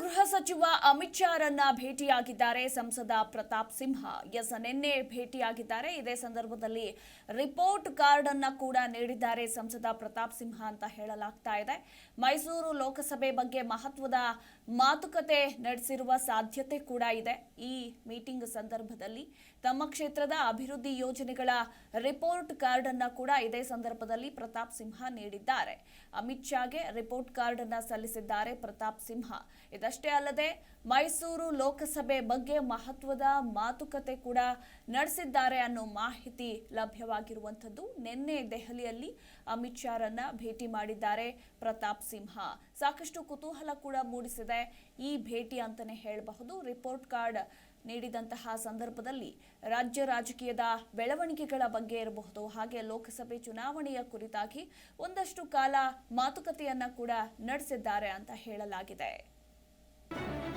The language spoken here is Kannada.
ಗೃಹ ಸಚಿವ ಅಮಿತ್ ಶಾ ರನ್ನ ಭೇಟಿಯಾಗಿದ್ದಾರೆ. ಸಂಸದ ಪ್ರತಾಪ್ ಸಿಂಹ ಎಸ್ ನಿನ್ನೆ ಭೇಟಿಯಾಗಿದ್ದಾರೆ. ಇದೇ ಸಂದರ್ಭದಲ್ಲಿ ರಿಪೋರ್ಟ್ ಕಾರ್ಡ್ ಅನ್ನ ಕೂಡ ನೀಡಿದ್ದಾರೆ ಸಂಸದ ಪ್ರತಾಪ್ ಸಿಂಹ ಅಂತ ಹೇಳಲಾಗ್ತಾ ಇದೆ. ಮೈಸೂರು ಲೋಕಸಭೆ ಬಗ್ಗೆ ಮಹತ್ವದ ಮಾತುಕತೆ ನಡೆಸಿರುವ ಸಾಧ್ಯತೆ ಕೂಡ ಇದೆ. ಈ ಮೀಟಿಂಗ್ ಸಂದರ್ಭದಲ್ಲಿ ತಮ್ಮ ಕ್ಷೇತ್ರದ ಅಭಿವೃದ್ಧಿ ಯೋಜನೆಗಳ ರಿಪೋರ್ಟ್ ಕಾರ್ಡ್ ಅನ್ನ ಕೂಡ ಇದೇ ಸಂದರ್ಭದಲ್ಲಿ ಪ್ರತಾಪ್ ಸಿಂಹ ನೀಡಿದ್ದಾರೆ. ಅಮಿತ್ ಶಾಗೆ ರಿಪೋರ್ಟ್ ಕಾರ್ಡ್ ಅನ್ನ ಸಲ್ಲಿಸಿದ್ದಾರೆ ಪ್ರತಾಪ್ ಸಿಂಹ. ಇದಷ್ಟೇ ಅಲ್ಲದೆ ಮೈಸೂರು ಲೋಕಸಭೆ ಬಗ್ಗೆ ಮಹತ್ವದ ಮಾತುಕತೆ ಕೂಡ ನಡೆಸಿದ್ದಾರೆ ಅನ್ನೋ ಮಾಹಿತಿ ಲಭ್ಯವಾಗಿರುವಂಥದ್ದು. ನಿನ್ನೆ ದೆಹಲಿಯಲ್ಲಿ ಅಮಿತ್ ಶಾರನ್ನ ಭೇಟಿ ಮಾಡಿದ್ದಾರೆ ಪ್ರತಾಪ್ ಸಿಂಹ. ಸಾಕಷ್ಟು ಕುತೂಹಲ ಕೂಡ ಮೂಡಿಸಿದೆ. ಈ ಭೇಟಿ ಅಂತಾನೆ ಹೇಳಬಹುದು. ರಿಪೋರ್ಟ್ ಕಾರ್ಡ್ ನೀಡಿದಂತಹ ಸಂದರ್ಭದಲ್ಲಿ ರಾಜ್ಯ ರಾಜಕೀಯದ ಬೆಳವಣಿಗೆಗಳ ಬಗ್ಗೆ ಇರಬಹುದು. ಹಾಗೆ ಲೋಕಸಭೆ ಚುನಾವಣೆಯ ಕುರಿತಾಗಿ ಒಂದಷ್ಟು ಕಾಲ ಮಾತುಕತೆಯನ್ನ ಕೂಡ ನಡೆಸಿದ್ದಾರೆ ಅಂತ ಹೇಳಲಾಗಿದೆ.